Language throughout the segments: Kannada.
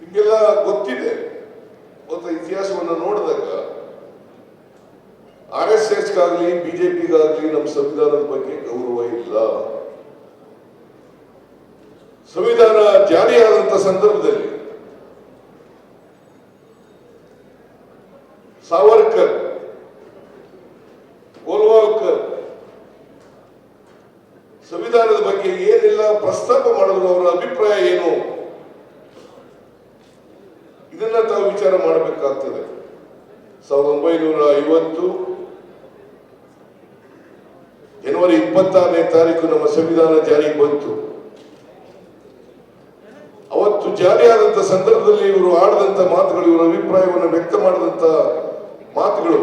ನಿಮಗೆಲ್ಲ ಗೊತ್ತಿದೆ. ಒಂದು ಇತಿಹಾಸವನ್ನು ನೋಡಿದಾಗ ಆರ್ ಎಸ್ ಎಸ್ಗಾಗಲಿ ಬಿಜೆಪಿಗಾಗಲಿ ನಮ್ಮ ಸಂವಿಧಾನದ ಬಗ್ಗೆ ಗೌರವ ಇಲ್ಲ. ಸಂವಿಧಾನ ಜಾರಿಯಾದಂಥ ಸಂದರ್ಭದಲ್ಲಿ ಸಾವರ್ಕರ್ ಗೋಲ್ವಾಲ್ಕರ್ ಸಂವಿಧಾನದ ಬಗ್ಗೆ ಏನೆಲ್ಲ, ಪ್ರಸ್ತಾಪ ಮಾಡಿದ್ರು, ಅವರ ಅಭಿಪ್ರಾಯ ಏನು ಇದನ್ನ ತಾವು ವಿಚಾರ ಮಾಡಬೇಕಾಗ್ತದೆ ಸಾವಿರದ ಒಂಬೈನೂರ ಐವತ್ತು ಜನವರಿ ಇಪ್ಪತ್ತಾರನೇ ತಾರೀಕು ನಮ್ಮ ಸಂವಿಧಾನ ಜಾರಿಗೆ ಬಂತು. ಅವತ್ತು ಜಾರಿಯಾದಂತ ಸಂದರ್ಭದಲ್ಲಿ ಇವರು ಆಡದಂತ ಮಾತುಗಳು, ಇವರ ಅಭಿಪ್ರಾಯವನ್ನು ವ್ಯಕ್ತ ಮಾಡಿದಂತ ಮಾತುಗಳು.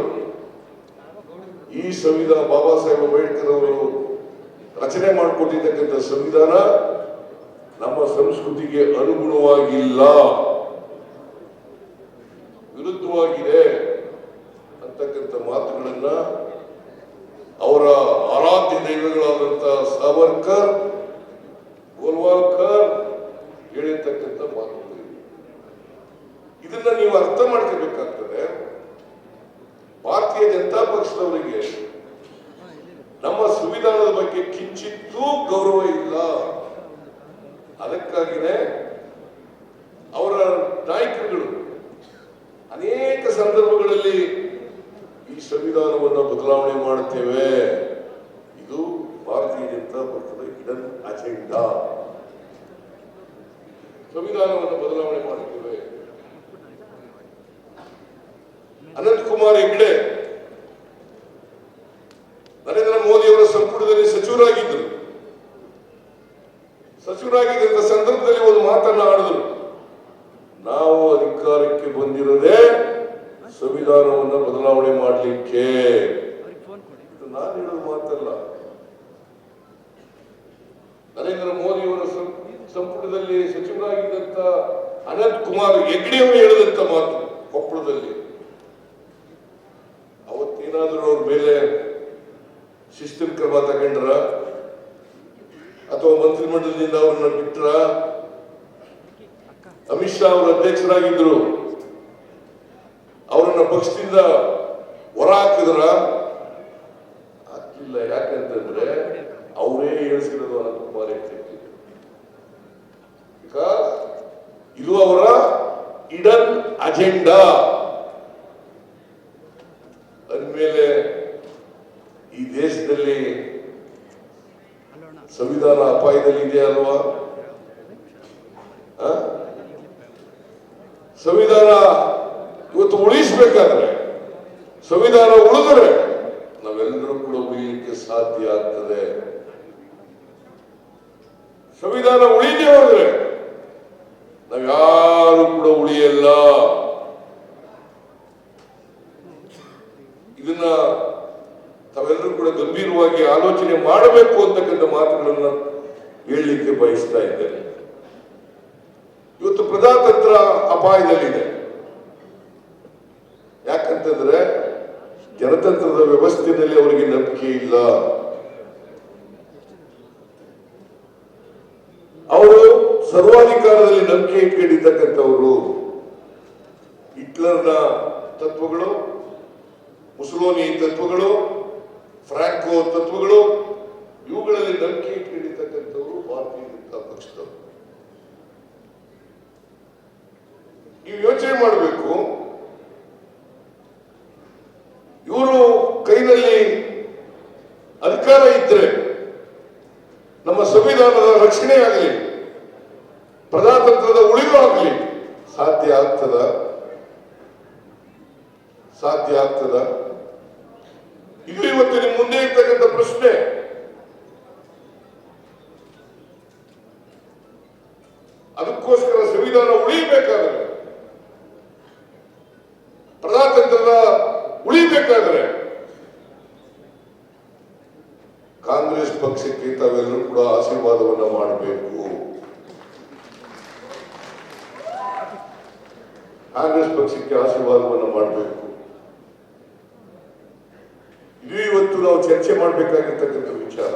ಈ ಸಂವಿಧಾನ ಬಾಬಾ ಸಾಹೇಬ್ ಅಂಬೇಡ್ಕರ್ ಅವರು ರಚನೆ ಮಾಡಿಕೊಟ್ಟಿರ್ತಕ್ಕಂಥ ಸಂವಿಧಾನ ನಮ್ಮ ಸಂಸ್ಕೃತಿಗೆ ಅನುಗುಣವಾಗಿಲ್ಲ. ಅಂತಕ್ಕಂಥ ಮಾತುಗಳನ್ನ ಅವರ ಆರಾಧ್ಯ ದೈವಗಳಾದಂಥ ಸಾವರ್ಕರ್, ಗೋಲ್ವಾಲ್ಕರ್ ಹೇಳಿರ್ತಕ್ಕಂಥ ಮಾತುಗಳು. ಇದನ್ನ ನೀವು ಅರ್ಥ ಮಾಡ್ಕೋಬೇಕಾಗ್ತದೆ. ಭಾರತೀಯ ಜನತಾ ಪಕ್ಷದವರಿಗೆ ನಮ್ಮ ಸಂವಿಧಾನದ ಬಗ್ಗೆ ಕಿಂಚಿತ್ತೂ ಗೌರವ ಇಲ್ಲ. ಅದಕ್ಕಾಗಿನೇ ಅವರ ನಾಯಕರುಗಳು ಅನೇಕ ಸಂದರ್ಭಗಳಲ್ಲಿ ಸಂವಿಧಾನವನ್ನು ಬದಲಾವಣೆ ಮಾಡುತ್ತೇವೆ ಇದು ಭಾರತೀಯ ಜನತಾ ಪಕ್ಷದ ಹಿಡನ್ ಅಜೆಂಡಾ ಸಂವಿಧಾನವನ್ನು ಬದಲಾವಣೆ ಮಾಡುತ್ತೇವೆ ಅನಂತ್ ಕುಮಾರ್ ಹೆಗ್ಡೆ, ನರೇಂದ್ರ ಮೋದಿ ಅವರ ಸಂಪುಟದಲ್ಲಿ ಸಚಿವರಾಗಿದ್ದರು. ಸಚಿವರಾಗಿದ್ದಂತ ಸಂದರ್ಭದಲ್ಲಿ ಒಂದು ಮಾತನ್ನ ಆಡಿದರು ನಾವು ಅಧಿಕಾರಕ್ಕೆ ಬಂದಿರೋದೇ ಸಂವಿಧಾನವನ್ನು ಬದಲಾವಣೆ ಮಾಡಲಿಕ್ಕೆ. ನಾನು ಹೇಳೋದು ಮಾತಲ್ಲ. ನರೇಂದ್ರ ಮೋದಿ ಅವರ ಸಂ- ಸಂಪುಟದಲ್ಲಿ ಸಚಿವರಾಗಿದ್ದಂತ ಅನಂತ್ ಕುಮಾರ್ ಹೆಗ್ಡೆ ಅವರು ಹೇಳಿದಂತ ಮಾತು ಕೊಪ್ಪಳದಲ್ಲಿ. ಅವತ್ತೇನಾದರೂ ಅವ್ರ ಮೇಲೆ ಶಿಸ್ತಿನ ಕ್ರಮ ತಗೊಂಡ್ರ? ಅಥವಾ ಮಂತ್ರಿಮಂಡಲದಿಂದ ಅವ್ರನ್ನ ಬಿಟ್ರ? ಅಮಿತ್ ಶಾ ಅವರು ಅಧ್ಯಕ್ಷರಾಗಿದ್ರು. ಪಕ್ಷದಿಂದ ಹೊರ ಹಾಕಿದ್ರ, ಹಾಕಿಲ್ಲ. ಯಾಕಂತಂದ್ರೆ ಅವರೇ ಹೇಳಿಸಿರೋದು ಅನಂತ ತುಂಬಾ ಹೆಗ್ಡೆ ಬಿಕಾಸ್ ಇದು ಅವರ ಇಡನ್ ಅಜೆಂಡಾ. ಅಂದಮೇಲೆ ಈ ದೇಶದಲ್ಲಿ ಸಂವಿಧಾನ ಅಪಾಯದಲ್ಲಿ ಇದೆ ಅಲ್ವಾ? ಸಂವಿಧಾನ ಇವತ್ತು ಉಳಿಸಬೇಕಾದ್ರೆ ಸಂವಿಧಾನ ಉಳಿದರೆ ನಾವೆಲ್ಲರೂ ಕೂಡ ಉಳಿಯಲಿಕ್ಕೆ ಸಾಧ್ಯ ಆಗ್ತದೆ. ಸಂವಿಧಾನ ಉಳಿದೇ ಹೋದ್ರೆ ನಾವ್ಯಾರು ಕೂಡ ಉಳಿಯಲ್ಲ. ಇದನ್ನ ತಾವೆಲ್ಲರೂ ಕೂಡ ಗಂಭೀರವಾಗಿ ಆಲೋಚನೆ ಮಾಡಬೇಕು ಅಂತಕ್ಕಂಥ ಮಾತುಗಳನ್ನ ಹೇಳಲಿಕ್ಕೆ ಬಯಸ್ತಾ ಇದ್ದೇನೆ. ಇವತ್ತು ಪ್ರಜಾತಂತ್ರ ಅಪಾಯದಲ್ಲಿದೆ. ಯಾಕಂತಂದ್ರೆ ಜನತಂತ್ರದ ವ್ಯವಸ್ಥೆಯಲ್ಲಿ ಅವರಿಗೆ ನಂಬಿಕೆ ಇಲ್ಲ. ಅವರು ಸರ್ವಾಧಿಕಾರದಲ್ಲಿ ನಂಬಿಕೆ ಇಟ್ಕೊಂಡಿರ್ತಕ್ಕಂಥವರು ಹಿಟ್ಲರ್ನ ತತ್ವಗಳು, ಮುಸಲೋನಿ ತತ್ವಗಳು, ಫ್ರಾಂಕೋ ತತ್ವಗಳು ಇವುಗಳಲ್ಲಿ ನಂಬಿಕೆ ಇಟ್ಕೊಂಡಿರ್ತಕ್ಕಂಥವರು ಭಾರತೀಯ ಜನತಾ ಪಕ್ಷದವರು ನೀವು ಯೋಚನೆ ಮಾಡಬೇಕು ಇವರು ಕೈನಲ್ಲಿ ಅಧಿಕಾರ ಇದ್ರೆ ನಮ್ಮ ಸಂವಿಧಾನದ ರಕ್ಷಣೆ ಆಗಲಿ, ಪ್ರಜಾತಂತ್ರದ ಉಳಿವು ಆಗಲಿ ಸಾಧ್ಯ ಆಗ್ತದ? ಸಾಧ್ಯ ಆಗ್ತದ? ಇದು ಇವತ್ತು ನಿಮ್ಮ ಮುಂದೆ ಇರ್ತಕ್ಕಂಥ ಪ್ರಶ್ನೆ. ಅದಕ್ಕೋಸ್ಕರ ಸಂವಿಧಾನ ಉಳಿಬೇಕಾದ್ರೆ, ಪ್ರಜಾತಂತ್ರದ ಉಳಿಬೇಕಾದ್ರೆ ಪಕ್ಷಕ್ಕೆ ತಾವೆಲ್ಲರೂ ಕೂಡ ಆಶೀರ್ವಾದವನ್ನ ಮಾಡಬೇಕು. ಕಾಂಗ್ರೆಸ್ ಪಕ್ಷಕ್ಕೆ ಆಶೀರ್ವಾದವನ್ನ ಮಾಡಬೇಕು. ಇದು ಇವತ್ತು ನಾವು ಚರ್ಚೆ ಮಾಡಬೇಕಾಗಿರ್ತಕ್ಕಂಥ ವಿಚಾರ.